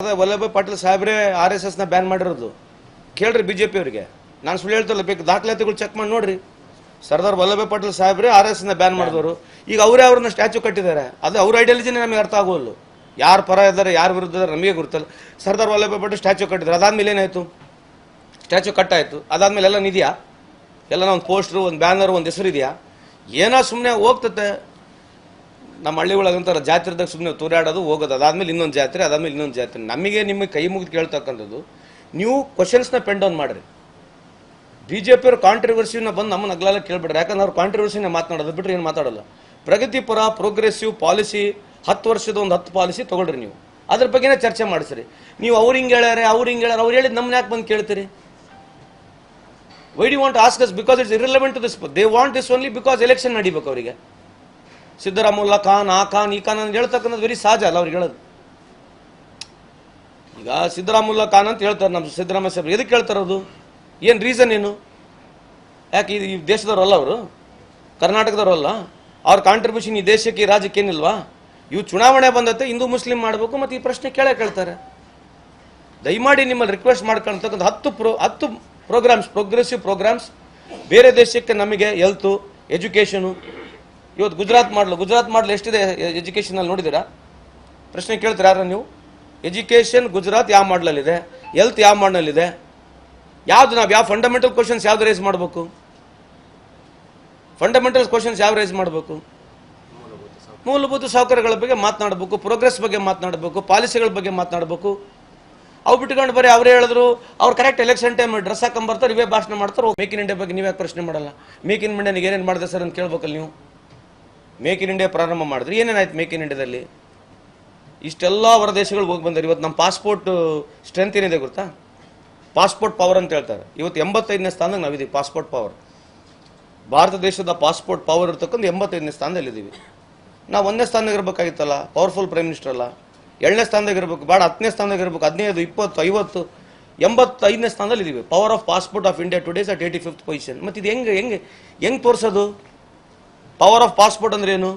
ವಲ್ಲಭಾಯ್ ಪಾಟೀಲ್ ಸಾಹೇಬ್ರೆ R S ಎಸ್ನ ban ಮಾಡಿರೋದು. ಕೇಳ್ರಿ ಬಿ ಜೆ ಪಿ ಅವರಿಗೆ. ನಾನು ಸುಳ್ಳು ಹೇಳ್ತಲ್ಲ ಬೇಕು ದಾಖಲಾತಿಗಳು ಚೆಕ್ ಮಾಡಿ ನೋಡ್ರಿ. ಸರ್ದಾರ್ ವಲ್ಲಭಾಯ್ ಪಾಟೀಲ್ ಸಾಹೇಬ್ರೆ ಆರ್ ಎಸ್ನ ಬ್ಯಾನ್ ಮಾಡಿದವರು. ಈಗ ಅವರೇ ಅವ್ರನ್ನ ಸ್ಟ್ಯಾಚು ಕಟ್ಟಿದ್ದಾರೆ. ಅದು ಅವ್ರ ಐಡಿಯಾಲಜಿನೇ ನಮಗೆ ಅರ್ಥ ಆಗೋಲ್ಲ ಯಾರು ಪರ ಇದ್ದಾರೆ ಯಾರು ವಿರುದ್ಧ ಇದ್ದಾರೆ ನಮಗೆ ಗೊತ್ತಲ್ಲ. ಸರ್ದಾರ್ ವಲ್ಲಭಾಯ್ ಪಟೇಲ್ ಸ್ಟ್ಯಾಚು ಕಟ್ಟಿದ್ದಾರೆ ಅದಾದ್ಮೇಲೆ ಏನಾಯ್ತು? ಸ್ಟ್ಯಾಚು ಕಟ್ಟಾಯ್ತು ಅದಾದ್ಮೇಲೆ ಎಲ್ಲ ಇದೆಯಾ ಎಲ್ಲ ಒಂದು ಪೋಸ್ಟ್ರು ಒಂದು ಬ್ಯಾನರ್ ಒಂದು ಹೆಸರು ಇದೆಯಾ ಏನೋ ಸುಮ್ಮನೆ ಹೋಗ್ತತೆ? ನಮ್ಮ ಹಳ್ಳಿ ಒಳಗಂತಾರ ಜಾತ್ರೆದಾಗ ಸುಮ್ಮನೆ ತೂರಾಡೋದು, ಹೋಗೋದು, ಅದಾದ್ಮೇಲೆ ಇನ್ನೊಂದು ಜಾತ್ರೆ, ಅದಾದ್ಮೇಲೆ ಇನ್ನೊಂದು ಜಾತ್ರೆ. ನಮಗೆ ನಿಮಗೆ ಕೈ ಮುಗಿದು ಕೇಳ್ತಕ್ಕಂಥದ್ದು, ನೀವು ಕ್ವಶನ್ಸ್ನ ಪೆಂಡ್ ಡೌನ್ ಮಾಡಿರಿ. ಬಿ ಜೆ ಪಿಯವ್ರ ಕಾಂಟ್ರವರ್ಸಿನ ಬಂದು ನಮ್ಮನ್ನ ಅಗ್ಲೆಲ್ಲ ಕೇಳ್ಬಿಡ್ರಿ ಯಾಕಂದ್ರೆ ಅವ್ರು ಕಾಂಟ್ರವರ್ಸಿನ ಮಾತನಾಡೋದು ಬಿಟ್ಟರೆ ಏನು ಮಾತಾಡೋಲ್ಲ. ಪ್ರಗತಿಪರ ಪ್ರೋಗ್ರೆಸಿವ್ ಪಾಲಿಸಿ ಹತ್ತು ವರ್ಷದ ಒಂದು ಹತ್ತು ಪಾಲಿಸಿ ತೊಗೊಳ್ರಿ ನೀವು. ಅದ್ರ ಬಗ್ಗೆನೇ ಚರ್ಚೆ ಮಾಡಿಸ್ರಿ. ನೀವು ಅವ್ರು ಹಿಂಗೆ ಹೇಳ್ಯಾರೆ, ಅವ್ರು ಹಿಂಗೆ ಹೇಳ್ಯಾರ, ಅವ್ರು ಹೇಳಿದ್ ನಮ್ಮನ್ನ ಯಾಕೆ ಬಂದು ಕೇಳ್ತೀರಿ? Why they want ask because it's irrelevant to this they want this only because election ನಡಿಬೇಕು ಅವರಿಗೆ. ಸಿದ್ದರಾಮುಲ್ಲಾ ಖಾನ್, ಆ ಖಾನ್, ಈ ಖಾನ್ ಅಂತ ಹೇಳ್ತಕ್ಕಂಥದ್ದು ವೆರಿ ಸಹಜ ಅಲ್ಲ ಅವ್ರಿಗೆ ಹೇಳೋದು. ಈಗ ಸಿದ್ದರಾಮುಲ್ಲ ಖಾನ್ ಅಂತ ಹೇಳ್ತಾರೆ ನಮ್ಮ ಸಿದ್ದರಾಮಯ್ಯ ಸಾಹೇಬ್ರು. ಎದಕ್ಕೆ ಹೇಳ್ತಾರೆ ಅದು ಏನು ರೀಸನ್ ಏನು? ಯಾಕೆ ಈ- ದೇಶದವರಲ್ಲ ಅವರು? ಕರ್ನಾಟಕದವರಲ್ಲ? ಅವ್ರ ಕಾಂಟ್ರಿಬ್ಯೂಷನ್ ಈ ದೇಶಕ್ಕೆ, ಈ ರಾಜ್ಯಕ್ಕೆ ಏನಿಲ್ವಾ? ಇವು ಚುನಾವಣೆ ಬಂದತ್ತೆ, ಹಿಂದೂ, ಮುಸ್ಲಿಂ ಮಾಡಬೇಕು ಮತ್ತು ಈ ಪ್ರಶ್ನೆ ಕೇಳೇ ಕೇಳ್ತಾರೆ. ದಯಮಾಡಿ ನಿಮ್ಮಲ್ಲಿ ರಿಕ್ವೆಸ್ಟ್ ಮಾಡ್ಕೊಳ್ತಕ್ಕಂಥ ಹತ್ತು ಪ್ರೊ ಹತ್ತು ಪ್ರೋಗ್ರಾಮ್ಸ್ ಪ್ರೋಗ್ರೆಸಿವ್ ಪ್ರೋಗ್ರಾಮ್ಸ್ ಬೇರೆ ದೇಶಕ್ಕೆ ನಮಗೆ ಹೆಲ್ತು ಎಜುಕೇಷನು ಇವತ್ತು ಗುಜರಾತ್ ಮಾಡಲು ಗುಜರಾತ್ ಮಾಡಲು ಎಷ್ಟಿದೆ ಎಜುಕೇಷನಲ್ಲಿ ನೋಡಿದ್ದೀರಾ? ಪ್ರಶ್ನೆ ಕೇಳ್ತೀರಾ ಯಾರು ನೀವು? ಎಜುಕೇಷನ್ ಗುಜರಾತ್ ಯಾವ ಮಾಡಲಲ್ಲಿದೆ? ಎಲ್ತ್ ಯಾವ ಮಾಡಲಿದೆ ಯಾವ್ದು ನಾವು ಯಾವ ಫಂಡಮೆಂಟಲ್ ಕ್ವಶನ್ಸ್ ಯಾವ್ದು ರೇಸ್ ಮಾಡಬೇಕು? ಫಂಡಮೆಂಟಲ್ ಕ್ವಶನ್ಸ್ ಯಾವ ರೇಸ್ ಮಾಡಬೇಕು? ಮೂಲಭೂತ ಸೌಕರ್ಯಗಳ ಬಗ್ಗೆ ಮಾತನಾಡಬೇಕು ಪ್ರೋಗ್ರೆಸ್ ಬಗ್ಗೆ ಮಾತನಾಡಬೇಕು ಪಾಲಿಸಿಗಳ ಬಗ್ಗೆ ಮಾತನಾಡಬೇಕು. ಅವು ಬಿಟ್ಕೊಂಡು ಬರೀ ಅವರೇ ಹೇಳಿದ್ರು, ಅವ್ರು ಕರೆಕ್ಟ್ ಎಲೆಕ್ಷನ್ ಟೈಮ್ ಡ್ರೆಸ್ ಹಾಕೊಂಬರ್ತಾರೆ ಇವೇ ಭಾಷಣ ಮಾಡ್ತಾರೆ ಮೇಕ್ ಇನ್ ಇಂಡಿಯಾ ಬಗ್ಗೆ ನೀವೇ ಪ್ರಶ್ನೆ ಮಾಡಲ್ಲ. ಮೇಕ್ ಇನ್ ಇಂಡಿಯಾನಿಗೆ ಏನೇನು ಮಾಡಿದೆ ಸರ್ ಅಂತ ಕೇಳ್ಬೇಕಲ್ಲ ನೀವು? ಮೇಕ್ ಇನ್ ಇಂಡಿಯಾ ಪ್ರಾರಂಭ ಮಾಡಿದ್ರೆ. ಏನೇನಾಯ್ತು ಮೇಕ್ ಇನ್ ಇಂಡಿಯಾದಲ್ಲಿ ಇಷ್ಟೆಲ್ಲ ಹೊರ ದೇಶಗಳಿಗೆ ಹೋಗಿ ಬಂದರೆ ಇವತ್ತು ನಮ್ಮ ಪಾಸ್ಪೋರ್ಟ್ ಸ್ಟ್ರೆಂತ್ ಏನಿದೆ ಗೊತ್ತಾ? ಪಾಸ್ಪೋರ್ಟ್ ಪವರ್ ಅಂತ ಹೇಳ್ತಾರೆ. ಇವತ್ತು ಎಂಬತ್ತೈದನೇ ಸ್ಥಾನದಾಗ ನಾವಿದ್ದೀವಿ ಪಾಸ್ಪೋರ್ಟ್ ಪವರ್ ಭಾರತ ದೇಶದ ಪಾಸ್ಪೋರ್ಟ್ ಪವರ್ ಇರ್ತಕ್ಕಂಥ ಎಂಬತ್ತೈದನೇ ಸ್ಥಾನದಲ್ಲಿದ್ದೀವಿ. ನಾವು ಒಂದನೇ ಸ್ಥಾನದಾಗ ಇರಬೇಕಾಗಿತ್ತಲ್ಲ? ಪವರ್ಫುಲ್ ಪ್ರೈಮ್ ಮಿನಿಸ್ಟರ್ ಅಲ್ಲ. ಏಳನೇ ಸ್ಥಾನದಾಗ ಇರಬೇಕು, ಬೇಡ, ಹತ್ತನೇ ಸ್ಥಾನದಾಗ ಇರಬೇಕು, ಹದಿನೈದು, ಇಪ್ಪತ್ತು, ಐವತ್ತು, ಎಂಬತ್ತೈದನೇ ಸ್ಥಾನದಲ್ಲಿ ಇದ್ದೀವಿ power of passport of India today's at eighty fifth position ಮತ್ತು ಇದು ಹೆಂಗೆ ಹೆಂಗೆ ಹೆಂಗೆ ತೋರಿಸೋದು? ಪವರ್ ಆಫ್ ಪಾಸ್ಪೋರ್ಟ್ ಅಂದ್ರೆ ಏನು?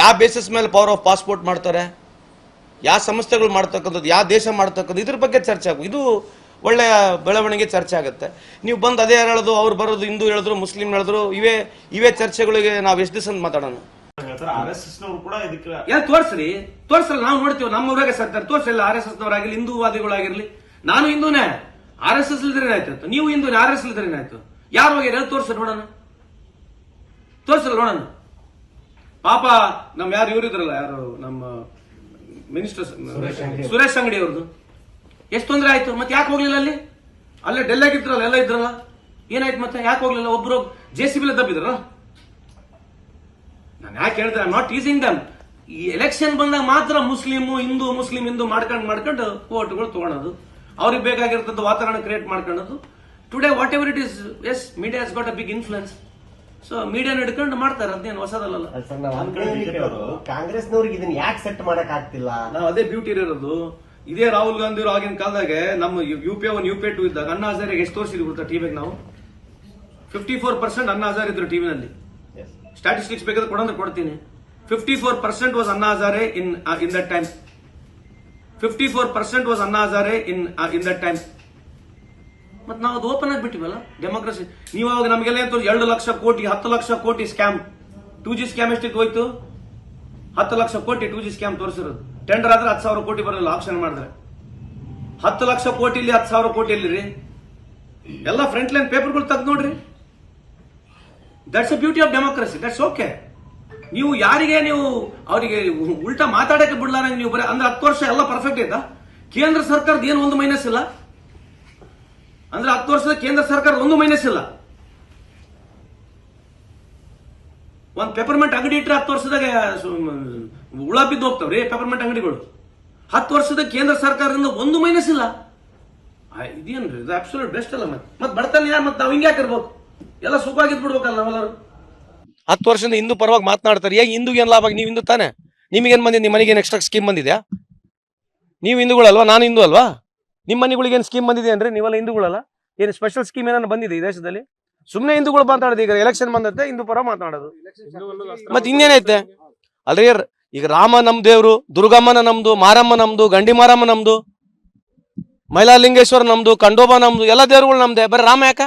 ಯಾವ ಬೇಸಿಸ್ ಮೇಲೆ ಪವರ್ ಆಫ್ ಪಾಸ್ಪೋರ್ಟ್ ಮಾಡ್ತಾರೆ? ಯಾವ ಸಂಸ್ಥೆಗಳು ಮಾಡ್ತಕ್ಕಂಥದ್ದು ಯಾವ ದೇಶ ಮಾಡ್ತಕ್ಕಂಥದ್ದು ಇದ್ರ ಬಗ್ಗೆ ಚರ್ಚೆ ಆಗು ಇದು ಒಳ್ಳೆಯ ಬೆಳವಣಿಗೆ ಚರ್ಚೆ ಆಗುತ್ತೆ. ನೀವು ಬಂದು ಅದೇ ಹೇಳೋದು ಅವ್ರು ಬರೋದು ಹಿಂದೂ ಹೇಳಿದ್ರು ಮುಸ್ಲಿಂ ಹೇಳಿದ್ರು ಇವೇ ಇವೇ ಚರ್ಚೆಗಳಿಗೆ ನಾವು ಎಷ್ಟು ದಿವಸ ಮಾತಾಡೋಣ? ಹೇಳ್ತಾರೆ ಆರ್ ಎಸ್ ಎಸ್ ನವರು ಕೂಡ ಇದಕ್ಕೆ ಏನ್ ತೋರ್ಸ್ರಿ ತೋರ್ಸಲ್ಲ ನಾವು ನೋಡ್ತೀವಿ ನಮ್ಮ ಊರಾಗೆ ಸರ್ತಾರೆ ತೋರ್ಸಲ್ಲ ಆರ್ ಎಸ್ ಎಸ್ ನವರಾಗಿರ್ಲಿ ಹಿಂದೂವಾದಿಗಳಾಗಿರ್ಲಿ ನಾನು ಹಿಂದೂನೇ ಆರ್ ಎಸ್ ಎಸ್ ಇಲ್ದ್ರೆ ಏನಾಯ್ತು ನೀವು ಹಿಂದೂನೇ ಆರ್ ಎಸ್ ಇಲ್ದ್ರೆ ಏನಾಯ್ತು ಯಾರು ಹೋಗ್ಯಾರ ತೋರ್ಸ್ರಿ ನೋಡೋಣ. ತೋರ್ಸಲ್ಲ ನೋಡೋಣ. ಪಾಪ ನಮ್ ಯಾರು ಇವ್ರಿದ್ರಲ್ಲ ಯಾರು ನಮ್ಮ ಮಿನಿಸ್ಟರ್ ಸುರೇಶ್ ಅಂಗಡಿ ಅವ್ರದ್ದು. ಎಷ್ಟು ತೊಂದರೆ ಆಯ್ತು? ಮತ್ತೆ ಯಾಕೆ ಹೋಗ್ಲಿಲ್ಲ ಅಲ್ಲಿ? ಅಲ್ಲೇ ಡೆಲ್ ಇದ್ರಲ್ಲ ಎಲ್ಲ ಇದ್ರಲ್ಲ. ಏನಾಯ್ತು ಮತ್ತೆ? ಯಾಕೆ ಹೋಗ್ಲಿಲ್ಲ? ಒಬ್ರು ಜೆ ಸಿ ಬಿಲೆ ದಬ್ಬಿದ್ರಲ್ಲ ನಾನು ಯಾಕೆ ಹೇಳ್ದೆ? ನಾಟ್ ಈಸಿಂಗ್ ದಮ್ ಈ ಎಲೆಕ್ಷನ್ ಬಂದಾಗ ಮಾತ್ರ ಮುಸ್ಲಿಮ್ ಹಿಂದೂ ಮುಸ್ಲಿಂ ಹಿಂದೂ ಮಾಡ್ಕೊಂಡು ಮಾಡ್ಕೊಂಡು ಓಟ್ಗಳು ತಗೊಳೋದು. ಅವ್ರಿಗೆ ಬೇಕಾಗಿರ್ತದ ವಾತಾವರಣ ಕ್ರಿಯೇಟ್ ಮಾಡ್ಕೊಳ್ಳೋದು today whatever it is as media has got a big influence so media ಹಿಡ್ಕೊಂಡು ಮಾಡ್ತಾರೆ ಅದೇನು ಹೊಸದಲ್ಲ ಕಾಂಗ್ರೆಸ್ನವ್ರಿಗೆ ಇದನ್ನ ಯಾಕೆ ಸೆಟ್ ಮಾಡಕ್ ಆಗ್ತಿಲ್ಲ? ನಾವು ಅದೇ ಬ್ಯೂಟಿ ಇರೋದು. ಇದೇ ರಾಹುಲ್ ಗಾಂಧಿ ಅವರು ಆಗಿನ ಕಾಲದಾಗೆ ನಮ್ಮ U P one U P two ಇದ್ದಾಗ ಅನ್ನ ಹಜಾರಿಗೆ ಎಷ್ಟು ತೋರಿಸಿದ್ವಿ ಗೊತ್ತಾ ಟಿವಿಗೆ ನಾವು? ಫಿಫ್ಟಿ ಫೋರ್ ಪರ್ಸೆಂಟ್ ಅನ್ನ ಹಜಾರ್ ಇದ್ರು ಟಿವಿನಲ್ಲಿ ಸ್ಟಾಟಿಸ್ಟಿಕ್ಸ್ ಬೇಕಾದ್ರೆ ಕೊಡಂದ್ರೆ ಕೊಡ್ತೀನಿ. Fifty four percent was Anna Hazare in in that time fifty four percent was Anna Hazare in in that time ಮತ್ತೆ ನಾವು ಅದು ಓಪನ್ ಆಗಿ ಬಿಟ್ಟಿವಲ್ಲ ಡೆಮೋಕ್ರಸಿ ನೀವು ಅವಾಗ ನಮಗೆಲ್ಲ ಏನು ಎರಡು ಲಕ್ಷ ಕೋಟಿ, ಹತ್ತು ಲಕ್ಷ ಕೋಟಿ ಸ್ಕ್ಯಾಮ್ ಟೂ ಜಿ ಸ್ಕ್ಯಾಮ್ ಎಷ್ಟಿತ್ತು ಹೋಯ್ತು? ಹತ್ತು ಲಕ್ಷ ಕೋಟಿ ಟೂ ಜಿ ಸ್ಕ್ಯಾಮ್ ತೋರಿಸಿರೋದು. ಟೆಂಡರ್ ಆದ್ರೆ ಹತ್ತು ಸಾವಿರ ಕೋಟಿ ಬರಲಿಲ್ಲ ಆಪ್ಷನ್ ಮಾಡಿದ್ರೆ. ಹತ್ತು ಲಕ್ಷ ಕೋಟಿ ಇಲ್ಲಿ, ಹತ್ತು ಸಾವಿರ ಕೋಟಿ ಇಲ್ಲಿ ರೀ ಎಲ್ಲ ಫ್ರಂಟ್ ಲೈನ್ ಪೇಪರ್ಗಳು ತೆಗೆದು ನೋಡ್ರಿ. That's a beauty of democracy that's okay ನೀವು ಯಾರಿಗೆ ನೀವು ಅವರಿಗೆ ಉಲ್ಟಾ ಮಾತಾಡಕ್ಕೆ ಬಿಡ್ಲಾರಂಗೆ ನೀವು ಬರೀ ಅಂದ್ರೆ ಹತ್ತು ವರ್ಷ ಎಲ್ಲ ಪರ್ಫೆಕ್ಟ್ ಐತಾ? ಕೇಂದ್ರ ಸರ್ಕಾರದ ಏನು ಒಂದು ಮೈನಸ್ ಇಲ್ಲ? ಅಂದ್ರೆ ಹತ್ತು ವರ್ಷದ ಕೇಂದ್ರ ಸರ್ಕಾರ ಒಂದು ಮೈನಸ್ ಇಲ್ಲ. ಒಂದ್ ಪೇಪರ್ಮೆಂಟ್ ಅಂಗಡಿ ಇಟ್ಟರೆ ಹತ್ತು ವರ್ಷದಾಗ ಉಳ ಬಿದ್ದು ಹೋಗ್ತಾವ್ರಿ ಪೇಪರ್ಮೆಂಟ್ ಅಂಗಡಿಗಳು. ಹತ್ತು ವರ್ಷದ ಕೇಂದ್ರ ಸರ್ಕಾರದಿಂದ ಒಂದು ಮೈನಸ್ ಇಲ್ಲ. ಇದೇನ್ರಿ ಇದು ಅಬ್ಸಲ್ಯೂಟ್ ಬೆಸ್ಟ್ ಅಲ್ಲ ಮತ್ತೆ. ಮತ್ತೆ ಬಡತನ ಯಾರು ಮತ್ತೆ ನಾವು ಹಿಂಗೆ ಹಾಕಿರ್ಬೇಕು ಎಲ್ಲ ಸುಖವಾಗಿದ್ ಬಿಡ್ಬೇಕಲ್ಲ ನಾವೆಲ್ಲರೂ. ಹತ್ತು ವರ್ಷದಿಂದ ಹಿಂದೂ ಪರವಾಗಿ ಮಾತನಾಡ್ತಾರೆ. ಹೇಗೆ ಹಿಂದೂಗೆ ಏನು ಲಾಭ? ನೀವು ಹಿಂದೂ ತಾನೆ. ನಿಮಗೇನು ಬಂದಿದೆ? ನಿಮ್ಮ ಮನೆಗೆ ಎಕ್ಸ್ಟ್ರಾ ಸ್ಕೀಮ್ ಬಂದಿದ್ಯಾ? ನೀವು ಹಿಂದೂಗಳಲ್ವಾ? ನಾನು ಹಿಂದೂ ಅಲ್ವಾ? ನಿಮ್ಮ ಮನೆಗಳಿಗೆ ಏನು ಸ್ಕೀಮ್ ಬಂದಿದೆ ಅಂದ್ರೆ ನೀವೆಲ್ಲ ಹಿಂದೂಗಳಲ್ಲ? ಏನು ಸ್ಪೆಷಲ್ ಸ್ಕೀಮ್ ಏನಾದ್ರು ಬಂದಿದೆ ಈ ದೇಶದಲ್ಲಿ? ಸುಮ್ಮನೆ ಹಿಂದೂಗಳು ಮಾತಾಡೋದು ಈಗ ಎಲೆಕ್ಷನ್ ಬಂದತ್ತೆ ಹಿಂದೂ ಪರ ಮಾತಾಡೋದು. ಮತ್ತೆ ಇನ್ನೇನೈತೆ ಅಲ್ರಿ ಈಗ ರಾಮ ನಮ್ ದೇವ್ರು, ದುರ್ಗಮ್ಮನ ನಮ್ದು, ಮಾರಮ್ಮ ನಮ್ದು, ಗಂಡಿ ಮಾರಮ್ಮ ನಮ್ದು, ಮೈಲಾಲಿಂಗೇಶ್ವರ ನಮ್ದು ಕಂಡೋಬ ನಮ್ದು, ಎಲ್ಲ ದೇವ್ರುಗಳು ನಮ್ದೆ. ಬರೀ ರಾಮ ಯಾಕ?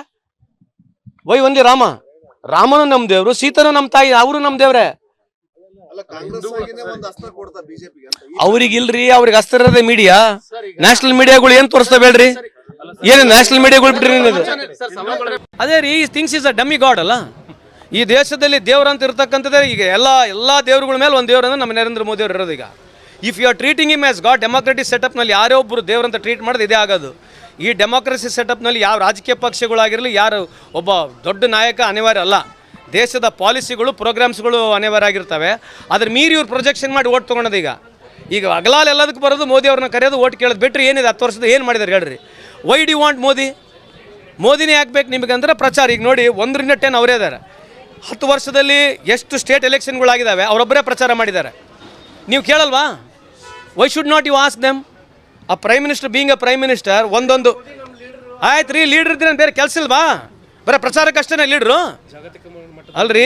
ವೈ ಒಂದೇ ರಾಮ? ರಾಮನು ನಮ್ ದೇವ್ರು, ಸೀತನು ನಮ್ ತಾಯಿ, ಅವರು ನಮ್ ದೇವ್ರೆ. ಆಗಿನೇ ಒಂದ್ ಅಸ್ತ್ರ ಇರೋದೇ ಅಂತ. ಈ- ಅವ್ರಿಗಿಲ್ರಿ ಅವ್ರಿಗೆ ಮೀಡಿಯಾ ನ್ಯಾಷನಲ್ ಮೀಡಿಯಾಗಳು ಏನ್ ತೋರಿಸ್ತಾ ಬೇಡ್ರಿ ಏನು ನ್ಯಾಷನಲ್ ಮೀಡಿಯಾಗಳು ಬಿಟ್ರಿ ಅದೇ ರೀ things is a dummy god ಅಲ್ಲ. ಈ ದೇಶದಲ್ಲಿ ದೇವ್ರಂತ ಇರ್ತಕ್ಕಂಥದ್ದೇ ಈಗ ಎಲ್ಲ ಎಲ್ಲ ದೇವ್ರಗಳ ಮೇಲೆ ಒಂದು ದೇವ್ರಂದ್ರೆ ನಮ್ಮ ನರೇಂದ್ರ ಮೋದಿ ಅವ್ರು ಇರೋದು ಈಗ. If you are treating him as god setup ಸೆಟಪ್ನಲ್ಲಿ ಯಾರೇ ಒಬ್ಬರು ದೇವ್ರಂತ ಟ್ರೀಟ್ ಮಾಡೋದು ಇದೇ ಆಗೋದು. ಈ ಡೆಮೋಕ್ರಸಿ ಸೆಟಪ್ನಲ್ಲಿ ಯಾವ ರಾಜಕೀಯ ಪಕ್ಷಗಳಾಗಿರಲಿ ಯಾರು ಒಬ್ಬ ದೊಡ್ಡ ನಾಯಕ ಅನಿವಾರ್ಯ ಅಲ್ಲ. ದೇಶದ ಪಾಲಿಸಿಗಳು, ಪ್ರೋಗ್ರಾಮ್ಸ್ಗಳು ಅನಿವಾರ್ಯ ಆಗಿರ್ತವೆ ಅದ್ರ ಮೀರಿ ಇವ್ರು ಪ್ರೊಜೆಕ್ಷನ್ ಮಾಡಿ ಓಟ್ ತೊಗೊಳೋದು ಈಗ. ಈಗ ಅಗಲಾಲ್ ಎಲ್ಲದಕ್ಕೆ ಬರೋದು ಮೋದಿ ಅವ್ರನ್ನ ಕರೆಯೋದು, ಓಟ್ ಕೇಳೋದು ಬಿಟ್ಟರೆ ಏನಿದೆ? ಹತ್ತು ವರ್ಷದ ಏನು ಮಾಡಿದಾರೆ ಹೇಳ್ರಿ? Why do want Modi? ಮೋದಿನೇ ಹಾಕ್ಬೇಕು ನಿಮಗೆ ಅಂದ್ರೆ ಪ್ರಚಾರ. ಈಗ ನೋಡಿ, ಒಂದರಿಂದ ಟೆನ್ ಅವರೇ ಇದ್ದಾರೆ ಹತ್ತು ವರ್ಷದಲ್ಲಿ ಎಷ್ಟು ಸ್ಟೇಟ್ ಎಲೆಕ್ಷನ್ಗಳಾಗಿದ್ದಾವೆ ಅವರೊಬ್ಬರೇ ಪ್ರಚಾರ ಮಾಡಿದ್ದಾರೆ. ನೀವು ಕೇಳಲ್ವಾ? Why should not you ask them a prime minister being a prime minister ಒಂದೊಂದು. ಆಯ್ತು ರೀ ಲೀಡ್ರ್ ಇದ್ರೆ ಬೇರೆ ಕೆಲಸ ಇಲ್ವಾ? ಬರೀ ಪ್ರಚಾರಕ್ಕಷ್ಟೇ ಲೀಡ್ರು? ಅಲ್ರಿ,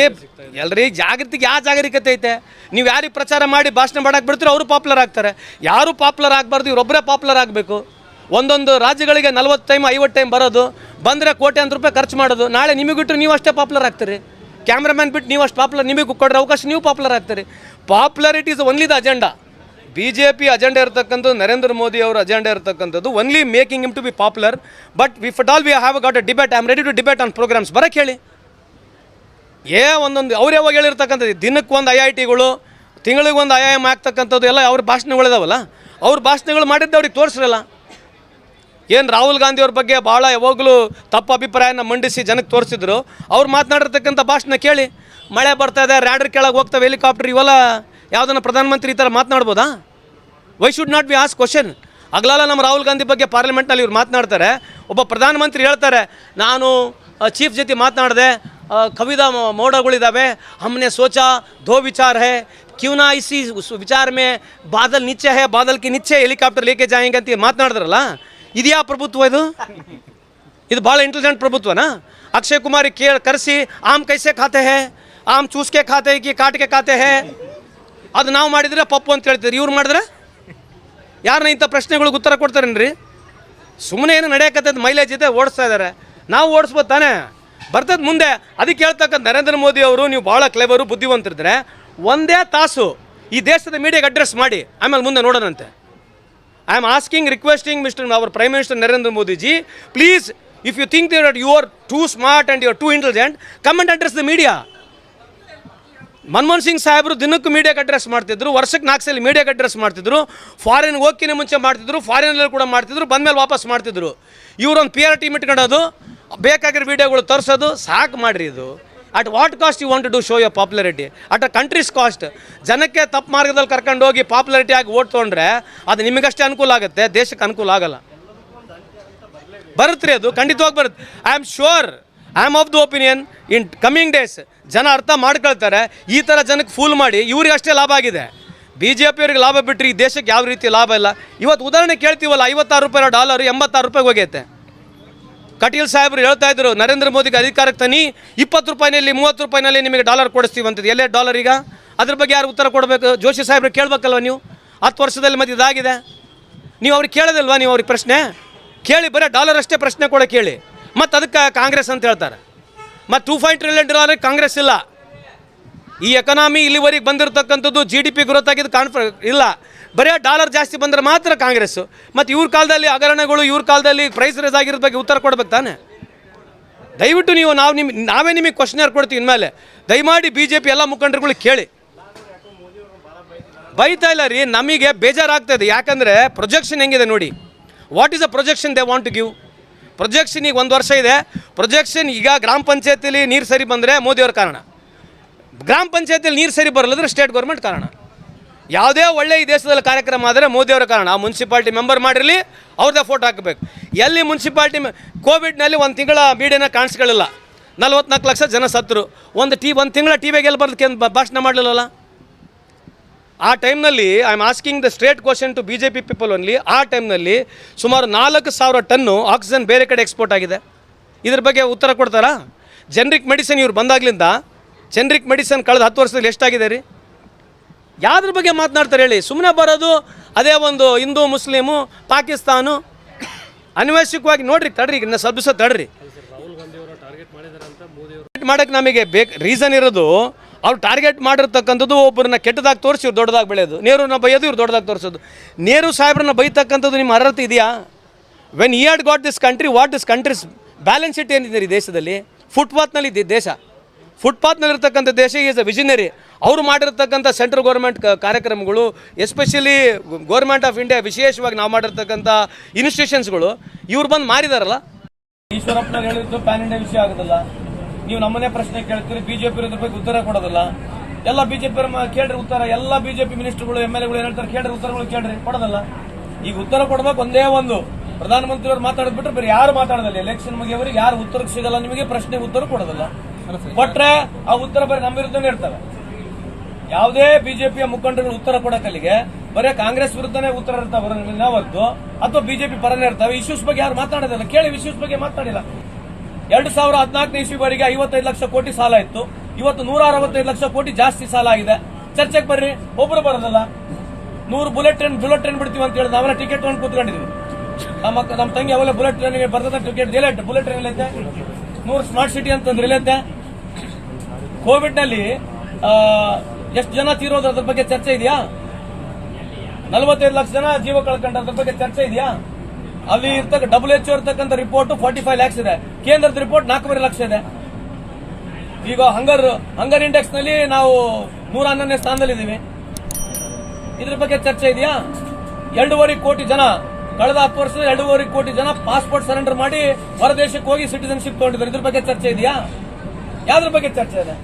ಎಲ್ರಿ, ಜಾಗೃತಿಗೆ ಯಾವ ಜಾಗರಿಕತೆ ಐತೆ? ನೀವು ಯಾರಿಗೆ ಪ್ರಚಾರ ಮಾಡಿ ಭಾಷಣ ಮಾಡಕ್ಕೆ ಬಿಡ್ತೀರೋ ಅವರು ಪಾಪ್ಯುಲರ್ ಆಗ್ತಾರೆ. ಯಾರು ಪಾಪ್ಯುಲರ್ ಆಗಬಾರ್ದು ಇವರೊಬ್ಬರೇ ಪಾಪ್ಯುಲರ್ ಆಗಬೇಕು. ಒಂದೊಂದು ರಾಜ್ಯಗಳಿಗೆ ನಲ್ವತ್ತು ಟೈಮ್ ಐವತ್ತು ಟೈಮ್ ಬರೋದು, ಬಂದರೆ ಕೋಟ್ಯಾಂತರ ರೂಪಾಯಿ ಖರ್ಚು ಮಾಡೋದು. ನಾಳೆ ನಿಮಗೆ ಬಿಟ್ಟರೆ ನೀವು ಅಷ್ಟೇ ಪಾಪ್ಯುಲರ್ ಆಗ್ತೀರಿ. ಕ್ಯಾಮ್ರಾಮ್ಯಾನ್ ಬಿಟ್ಟು ನೀವು ಅಷ್ಟು ಪಾಪ್ಯುಲರ್ ನಿಮಗೆ ಕೊಡ್ರೆ ಅವಕಾಶ, ನೀವು popular ಆಗ್ತೀರಿ. Popularity is only the agenda B J P agenda ಇರತಕ್ಕಂಥದ್ದು ನರೇಂದ್ರ ಮೋದಿ ಅವರ ಅಜೆಂಡಾ ಇರತಕ್ಕಂಥದ್ದು. Only making him to be popular but we at all we have got a debate I am ready to debate on programs ಬರಕ್ಕೆ ಹೇಳಿ. ಏ ಒಂದೊಂದು, ಅವ್ರು ಯಾವಾಗ ಹೇಳಿರ್ತಕ್ಕಂಥದ್ದು? ದಿನಕ್ಕೆ ಒಂದು ಐ ಐ ಟಿಗಳು ತಿಂಗಳಿಗೆ ಒಂದು ಐ ಐ ಎಂ ಆಗ್ತಕ್ಕಂಥದ್ದು ಎಲ್ಲ ಅವ್ರ ಭಾಷಣಗಳಿದಾವಲ್ಲ ಅವ್ರ ಭಾಷಣಗಳು ಮಾಡಿದ್ದು ಅವ್ರಿಗೆ ತೋರಿಸ್ರಲ್ಲ. ಏನು ರಾಹುಲ್ ಗಾಂಧಿ ಅವ್ರ ಬಗ್ಗೆ ಭಾಳ ಯಾವಾಗಲೂ ತಪ್ಪು ಅಭಿಪ್ರಾಯನ ಮಂಡಿಸಿ ಜನಕ್ಕೆ ತೋರಿಸಿದ್ರು. ಅವ್ರು ಮಾತನಾಡಿರ್ತಕ್ಕಂಥ ಭಾಷಣ ಕೇಳಿ. ಮಳೆ ಬರ್ತಾ ಇದೆ ರ್ಯಾಡರ್ ಕೆಳಗೆ ಹೋಗ್ತವೆ ಹೆಲಿಕಾಪ್ಟರ್ ಇವೆಲ್ಲ ಯಾವುದನ್ನ ಪ್ರಧಾನಮಂತ್ರಿ ಈ ಥರ ಮಾತನಾಡ್ಬೋದಾ? Why should not be as question ಅಗಲಾಲ ನಮ್ಮ ರಾಹುಲ್ ಗಾಂಧಿ ಬಗ್ಗೆ ಪಾರ್ಲಿಮೆಂಟ್ನಲ್ಲಿ ಇವ್ರು ಮಾತನಾಡ್ತಾರೆ. ಒಬ್ಬ ಪ್ರಧಾನಮಂತ್ರಿ ಹೇಳ್ತಾರೆ, ನಾನು ಚೀಫ್ ಜೊತೆ ಮಾತನಾಡಿದೆ ಕವಿದ ಮೋಡಗಳಿದ್ದಾವೆ ಹಮ್ನೆ ಸೋಚಾ ದೋ ವಿಚಾರ ಹೇ ನಾ ಇಸಿ ವಿಚಾರ ಮೇ, ಬಾದಲ್ ನಿಚ್ಚೆ ಹೇ, ಬಾದಲ್ ಕಿ ನಿಚ್ಚೆ ಹೆಲಿಕಾಪ್ಟರ್ ಲೇಕೆ ಜಾಯಂಗೆ ಅಂತ ಮಾತನಾಡಿದ್ರಲ್ಲ? ಇದ್ಯಾ ಪ್ರಭುತ್ವ ಇದು? ಇದು ಭಾಳ ಇಂಟೆಲಿಜೆಂಟ್ ಪ್ರಭುತ್ವನಾ? ಅಕ್ಷಯ್ ಕುಮಾರಿ ಕೇಳಿ, ಕರೆಸಿ, ಆಮ್ ಕೈಸೆ ಖಾತೆ ಹೇ, ಆಮ್ ಚೂಸ್ಕೆ ಖಾತೆ ಕಿ, ಕಾಟ್ಕೆ ಖಾತೆ ಹೇ ಅದು ನಾವು ಮಾಡಿದ್ರೆ ಪಪ್ಪು ಅಂತ ಹೇಳ್ತೀರಿ. ಇವ್ರು ಮಾಡಿದ್ರೆ? ಯಾರನ್ನ ಇಂಥ ಪ್ರಶ್ನೆಗಳಿಗೆ ಉತ್ತರ ಕೊಡ್ತಾರೇನ್ರಿ? ಸುಮ್ಮನೆ ಏನು ನಡೆಯಕತ್ತದ ಮೈಲೇಜ್ ಇದೆ, ಓಡಿಸ್ತಾ ಇದ್ದಾರೆ ನಾವು ಓಡಿಸ್ಬೋದು ತಾನೇ? ಬರ್ತದ ಮುಂದೆ. ಅದಕ್ಕೆ ಹೇಳ್ತಕ್ಕಂಥ ನರೇಂದ್ರ ಮೋದಿ ಅವರು, ನೀವು ಭಾಳ ಕ್ಲೇವರು ಬುದ್ಧಿವಂತರಿದ್ರೆ ಒಂದೇ ತಾಸು ಈ ದೇಶದ ಮೀಡಿಯಾಗೆ ಅಡ್ರೆಸ್ ಮಾಡಿ, ಆಮೇಲೆ ಮುಂದೆ ನೋಡೋಣಂತೆ. I am asking requesting mister our prime minister Narendra Modi ji please if you think that you are too smart and you are too intelligent come and address the media Manmohan Singh ಸಾಹೇಬರು ದಿನಕ್ಕೂ ಮೀಡಿಯಾಗೆ address ಮಾಡ್ತಿದ್ರು, ವರ್ಷಕ್ಕೆ ನಾಲ್ಕು ಸಲ ಮೀಡಿಯಾಗೆ address ಮಾಡ್ತಿದ್ರು foreign ಹೋಗ್ಕಿನ ಮುಂಚೆ ಮಾಡ್ತಿದ್ರು ಫಾರಿನಲ್ಲಿ ಕೂಡ ಮಾಡ್ತಿದ್ರು, ಬಂದ ಮೇಲೆ ವಾಪಸ್ ಮಾಡ್ತಿದ್ರು. ಇವರೊಂದು ಪಿ ಆರ್ ಟೀಮ್ ಇಟ್ಕೊಳ್ಳೋದು ಬೇಕಾಗಿರೋ ವೀಡಿಯೋಗಳು ತರಿಸೋದು, ಸಾಕು ಮಾಡಿರಿ ಇದು. At what cost you want to do show your popularity at a country's cost ಜನಕ್ಕೆ ತಪ್ಪು ಮಾರ್ಗದಲ್ಲಿ ಕರ್ಕೊಂಡು ಹೋಗಿ ಪಾಪ್ಯುಲಾರಿಟಿ ಆಗಿ ಓಟ್ ತೊಗೊಂಡ್ರೆ, ಅದು ನಿಮಗಷ್ಟೇ ಅನುಕೂಲ ಆಗುತ್ತೆ, ದೇಶಕ್ಕೆ ಅನುಕೂಲ ಆಗಲ್ಲ. ಬರುತ್ತೆ ಅದು, ಖಂಡಿತವಾಗಿ ಬರುತ್ತೆ I am sure I am of the opinion in coming days ಜನ ಅರ್ಥ ಮಾಡ್ಕೊಳ್ತಾರೆ. ಈ ಥರ ಜನಕ್ಕೆ ಫೂಲ್ ಮಾಡಿ, ಇವ್ರಿಗೆ ಅಷ್ಟೇ ಲಾಭ ಆಗಿದೆ. ಬಿ ಜೆ ಪಿಯವ್ರಿಗೆ ಲಾಭ ಬಿಟ್ಟರೆ ಈ ದೇಶಕ್ಕೆ ಯಾವ ರೀತಿ ಲಾಭ ಇಲ್ಲ? ಇವತ್ತು ಉದಾಹರಣೆ ಕೇಳ್ತೀವಲ್ಲ, ಐವತ್ತಾರು ರೂಪಾಯಿ ಡಾಲರ್ ಎಂಬತ್ತಾರು ರೂಪಾಯಿಗೆ ಹೋಗೈತೆ. ಕಟೀಲ್ ಸಾಹೇಬರು ಹೇಳ್ತಾ ಇದ್ರು, ನರೇಂದ್ರ ಮೋದಿಗೆ ಅಧಿಕಾರಕ್ಕೆ ತನಿ ಇಪ್ಪತ್ತು ರೂಪಾಯಿನಲ್ಲಿ, ಮೂವತ್ತು ರೂಪಾಯಿನಲ್ಲಿ ನಿಮಗೆ ಡಾಲರ್ ಕೊಡಿಸ್ತೀವಿ ಅಂತದ್ದು ಎಲ್ಲೇ ಡಾಲರ್ ಈಗ? ಅದ್ರ ಬಗ್ಗೆ ಯಾರು ಉತ್ತರ ಕೊಡಬೇಕು? ಜೋಶಿ ಸಾಹೇಬ್ರು ಕೇಳಬೇಕಲ್ವ ನೀವು? ಹತ್ತು ವರ್ಷದಲ್ಲಿ ಮತ್ತೆ ಇದಾಗಿದೆ. ನೀವು ಅವ್ರಿಗೆ ಕೇಳೋದಿಲ್ವಾ ನೀವು ಅವ್ರಿಗೆ ಪ್ರಶ್ನೆ? ಕೇಳಿ, ಬರೀ ಡಾಲರ್ ಅಷ್ಟೇ ಪ್ರಶ್ನೆ ಕೂಡ ಕೇಳಿ. ಮತ್ತು ಅದಕ್ಕೆ ಕಾಂಗ್ರೆಸ್ ಅಂತ ಹೇಳ್ತಾರೆ. ಮತ್ತು two five trillion dollar Congress ಇಲ್ಲ. ಈ ಎಕನಾಮಿ ಇಲ್ಲಿವರೆಗೆ ಬಂದಿರತಕ್ಕಂಥದ್ದು ಜಿ ಡಿ ಪಿ ಗ್ರೋತ್ ಆಗಿದ್ದು ಕಾನ್ಫ ಇಲ್ಲ. ಬರೀ ಡಾಲರ್ ಜಾಸ್ತಿ ಬಂದರೆ ಮಾತ್ರ ಕಾಂಗ್ರೆಸ್ಸು ಮತ್ತು ಇವ್ರ ಕಾಲದಲ್ಲಿ ಹಗರಣಗಳು, ಇವ್ರ ಕಾಲದಲ್ಲಿ ಪ್ರೈಸ್ ರೇಸ್ ಆಗಿರೋದ್ರ ಬಗ್ಗೆ ಉತ್ತರ ಕೊಡ್ಬೇಕು ತಾನೆ? ದಯವಿಟ್ಟು ನೀವು ನಾವು ನಿಮ್, ನಾವೇ ನಿಮಗೆ ಕ್ವಶನರ್ ಕೊಡ್ತೀವಿ ಇನ್ಮೇಲೆ. ದಯಮಾಡಿ ಬಿ ಜೆ ಪಿ ಎಲ್ಲ ಮುಖಂಡರುಗಳು ಕೇಳಿ. ಬೈತಾ ಇಲ್ಲ ರೀ, ನಮಗೆ ಬೇಜಾರಾಗ್ತದೆ ಯಾಕಂದರೆ ಪ್ರೊಜೆಕ್ಷನ್ ಹೆಂಗಿದೆ ನೋಡಿ. What is a projection they want to give projection ಈಗ ಒಂದು ವರ್ಷ ಇದೆ. ಪ್ರೊಜೆಕ್ಷನ್ ಈಗ ಗ್ರಾಮ ಪಂಚಾಯತಿಲಿ ನೀರು ಸರಿ ಬಂದರೆ ಮೋದಿಯವ್ರ ಕಾರಣ. ಗ್ರಾಮ ಪಂಚಾಯತಿಲಿ ನೀರು ಸರಿ ಬರಲಿದ್ರೆ ಸ್ಟೇಟ್ ಗೌರ್ಮೆಂಟ್ ಕಾರಣ. ಯಾವುದೇ ಒಳ್ಳೆ ಈ ದೇಶದಲ್ಲಿ ಕಾರ್ಯಕ್ರಮ ಆದರೆ ಮೋದಿಯವರ ಕಾರಣ. ಆ ಮುನ್ಸಿಪಾಲ್ಟಿ ಮೆಂಬರ್ ಮಾಡಿರಲಿ ಅವ್ರದ್ದೇ ಫೋಟೋ ಹಾಕಬೇಕು. ಎಲ್ಲಿ ಮುನ್ಸಿಪಾಲ್ಟಿ ಕೋವಿಡ್ನಲ್ಲಿ ಒಂದು ತಿಂಗಳ ಮೀಡಿಯಾನ ಕಾಣಿಸ್ಕೊಳ್ಳಿಲ್ಲ ನಲ್ವತ್ನಾಲ್ಕು ಲಕ್ಷ ಜನ ಸತ್ತರು ಒಂದು ಟಿ ಒಂದು ತಿಂಗಳ ಟಿ ವಿಗೆ ಬರೋದಕ್ಕೆ ಭಾಷಣ ಮಾಡಲಿಲ್ಲಲ್ಲ? ಆ ಟೈಮ್ನಲ್ಲಿ I am asking the straight question to B J P people only ಆ ಟೈಮ್ನಲ್ಲಿ ಸುಮಾರು ನಾಲ್ಕು ಸಾವಿರ ಟನ್ನು ಆಕ್ಸಿಜನ್ ಬೇರೆ ಕಡೆ ಎಕ್ಸ್ಪೋರ್ಟ್ ಆಗಿದೆ. ಇದ್ರ ಬಗ್ಗೆ ಉತ್ತರ ಕೊಡ್ತಾರಾ? ಜನ್ರಿಕ್ ಮೆಡಿಸಿನ್ ಇವ್ರು ಬಂದಾಗ್ಲಿಂದ ಜನ್ರಿಕ್ ಮೆಡಿಸಿನ್ ಕಳೆದ ಹತ್ತು ವರ್ಷದಲ್ಲಿ ಎಷ್ಟಾಗಿದೆ ರೀ? ಯಾವ್ದ್ರ ಬಗ್ಗೆ ಮಾತನಾಡ್ತಾರೆ ಹೇಳಿ? ಸುಮ್ಮನೆ ಬರೋದು ಅದೇ ಒಂದು ಹಿಂದೂ ಮುಸ್ಲಿಮು ಪಾಕಿಸ್ತಾನು. ಅನಿವಾರ್ಯವಾಗಿ ನೋಡ್ರಿ ತಡ್ರಿ ಇನ್ನು ಸ್ವಲ್ಪ ದಿವಸ ತಡ್ರಿ. ಮಾಡಕ್ಕೆ ನಮಗೆ ಬೇಕು ರೀಸನ್ ಇರೋದು ಅವ್ರು ಟಾರ್ಗೆಟ್ ಮಾಡಿರ್ತಕ್ಕಂಥದ್ದು ಒಬ್ಬರನ್ನ ಕೆಟ್ಟದಾಗಿ ತೋರಿಸಿ ಇವ್ರು ದೊಡ್ಡದಾಗಿ ಬೆಳೆಯೋದು. ನೇರುನ ಬೈಯೋದು, ಇವ್ರು ದೊಡ್ಡದಾಗಿ ತೋರಿಸೋದು. ನೇರು ಸಾಹೇಬ್ರನ್ನ ಬೈತಕ್ಕಂಥದ್ದು ನಿಮ್ಮ ಅರ್ಹತೆ ಇದೆಯಾ? When he had got this country what is country's balance it ಏನಿದೆ ಈ ದೇಶದಲ್ಲಿ? ಫುಟ್ಪಾತ್ನಲ್ಲಿ ಇದೆ ದೇಶ. ಫುಟ್ಪಾತ್ನಲ್ಲಿರ್ತಕ್ಕಂಥ ದೇಶ ಈಸ್ ಅ ವಿಷನರಿ ಅವರು ಮಾಡಿರ್ತಕ್ಕಂಥ ಸೆಂಟ್ರಲ್ ಗೌರ್ಮೆಂಟ್ ಕಾರ್ಯಕ್ರಮಗಳು ಎಸ್ಪೆಷಲಿ ಗೌರ್ಮೆಂಟ್ ಆಫ್ ಇಂಡಿಯಾ ವಿಶೇಷವಾಗಿ ನಾವು ಮಾಡಿರ್ತಕ್ಕಂಥ ಇನ್ಸ್ಟಿಟ್ಯೂಷನ್ಸ್ಗಳು ಇವ್ರು ಬಂದು ಮಾರಿದಾರಲ್ಲ? ಈಶ್ವರಪ್ಪನವ್ರು ಹೇಳಿದ್ದು ಪ್ಯಾನ್ ಇಂಡಿಯಾ ವಿಷಯ ಆಗೋದಿಲ್ಲ. ನೀವು ನಮ್ಮನೆ ಪ್ರಶ್ನೆ ಕೇಳ್ತೀರಿ ಬಿಜೆಪಿ ಬಗ್ಗೆ ಉತ್ತರ ಕೊಡೋದಿಲ್ಲ. ಎಲ್ಲ ಬಿಜೆಪಿ ಕೇಳ್ರಿ ಉತ್ತರ, ಎಲ್ಲ ಬಿಜೆಪಿ ಮಿನಿಸ್ಟರ್ಗಳು ಎಂ ಎಲ್ ಎಗಳು ಏನ್ ಹೇಳ್ತಾರೆ ಕೇಳ್ರಿ, ಉತ್ತರಗಳು ಕೇಳ್ರಿ, ಕೊಡೋದಲ್ಲ. ಈಗ ಉತ್ತರ ಕೊಡ್ಬೇಕು ಒಂದೇ ಒಂದು. ಪ್ರಧಾನಮಂತ್ರಿ ಅವರು ಮಾತಾಡಿದ್ಬಿಟ್ರೆ ಬೇರೆ ಯಾರು ಮಾತಾಡೋದಿಲ್ಲ. ಎಲೆಕ್ಷನ್ ಮುಗಿಯವರಿಗೆ ಯಾರು ಉತ್ತರ ಸಿಗಲ್ಲ ನಿಮಗೆ, ಪ್ರಶ್ನೆ ಉತ್ತರ ಕೊಡೋದಲ್ಲ. ಕೊಟ್ರೆ ಆ ಉತ್ತರ ಬರೀ ನಮ್ಮ ವಿರುದ್ಧನೇ ಇರ್ತವೆ. ಯಾವುದೇ ಬಿಜೆಪಿಯ ಮುಖಂಡರು ಉತ್ತರ ಕೊಡಕಲ್ಲಿಗೆ, ಬರೀ ಕಾಂಗ್ರೆಸ್ ವಿರುದ್ಧನೇ ಉತ್ತರ ಇರ್ತಾವ ಹೊರತು ಅಥವಾ ಬಿಜೆಪಿ ಪರನೇ ಇರ್ತಾವೆ. ಇಶ್ಯೂಸ್ ಬಗ್ಗೆ ಯಾರು ಮಾತಾಡೋದಿಲ್ಲ. ಕೇಳಿ ಇಶ್ಯೂಸ್ ಬಗ್ಗೆ ಮಾತಾಡಿಲ್ಲ. ಎರಡು ಸಾವಿರ ಹದಿನಾಲ್ಕನೇ ಇಸ್ವಿವರೆಗೆ ಐವತ್ತೈದು ಲಕ್ಷ ಕೋಟಿ ಸಾಲ ಇತ್ತು. ಇವತ್ತು ನೂರ ಅರವತ್ತೈದು ಲಕ್ಷ ಕೋಟಿ ಜಾಸ್ತಿ ಸಾಲ ಆಗಿದೆ ಚರ್ಚೆಗೆ ಬರ್ರಿ. ಒಬ್ರು ಬರೋದಲ್ಲ. ನೂರು ಬುಲೆಟ್ ಟ್ರೈನ್ ಬುಲೆಟ್ ಟ್ರೈನ್ ಬಿಡ್ತೀವಿ ಅಂತ ಹೇಳಿ ನಾವೆಲ್ಲ ಟಿಕೆಟ್ ತಗೊಂಡು ಕೂತ್ಕೊಂಡಿದ್ವಿ ನಮ್ಮ ನಮ್ಮ ತಂಗಿ ಅವೆಲ್ಲ ಬುಲೆಟ್ ಟ್ರೈನ್ಗೆ ಬರ್ತದ ಟಿಕೆಟ್. ಎಲ್ಲೈತೆ ಬುಲೆಟ್ ಟ್ರೈನ್ ಎಲ್ಲೈತೆ ನೂರು ಸ್ಮಾರ್ಟ್ ಸಿಟಿ ಅಂತಂದ್ರೆ ಎಲ್ಲೈತೆ ಕೋವಿಡ್ನಲ್ಲಿ ಎಷ್ಟು ಜನ ತೀರೋದ್ರ ಬಗ್ಗೆ ಚರ್ಚೆ ಇದೆಯಾ? ನಲವತ್ತೈದು ಲಕ್ಷ ಜನ ಜೀವ ಕಳ್ಕೊಂಡ ಅದ್ರ ಬಗ್ಗೆ ಚರ್ಚೆ ಇದೆಯಾ? ಅಲ್ಲಿ ಇರ್ತಕ್ಕ ಡಬ್ಲ್ಯೂ ಎಚ್ ಇರ್ತಕ್ಕಂಥ ರಿಪೋರ್ಟ್ ಫಾರ್ಟಿ ಫೈವ್ ಲ್ಯಾಕ್ಸ್ ಇದೆ. ಕೇಂದ್ರದ ರಿಪೋರ್ಟ್ ನಾಲ್ಕೂವರೆ ಲಕ್ಷ ಇದೆ. ಈಗ ಹಂಗರ್ ಹಂಗರ್ ಇಂಡೆಕ್ಸ್ನಲ್ಲಿ ನಾವು ನೂರ ಹನ್ನೊಂದನೇ ಸ್ಥಾನದಲ್ಲಿದ್ದೀವಿ. ಇದ್ರ ಬಗ್ಗೆ ಚರ್ಚೆ ಇದೆಯಾ? ಎರಡೂವರೆ ಕೋಟಿ ಜನ, ಕಳೆದ ಹತ್ತು ವರ್ಷದ ಎರಡೂವರೆ ಕೋಟಿ ಜನ ಪಾಸ್ಪೋರ್ಟ್ ಸರೆಂಡರ್ ಮಾಡಿ ಹೊರದೇಶಕ್ಕೆ ಹೋಗಿ ಸಿಟಿಸನ್ಶಿಪ್ ತಗೊಂಡಿದ್ದಾರೆ. ಇದ್ರ ಬಗ್ಗೆ ಚರ್ಚೆ ಇದೆಯಾ? ಯಾವ್ದ್ರ ಬಗ್ಗೆ ಚರ್ಚೆ ಇದೆ?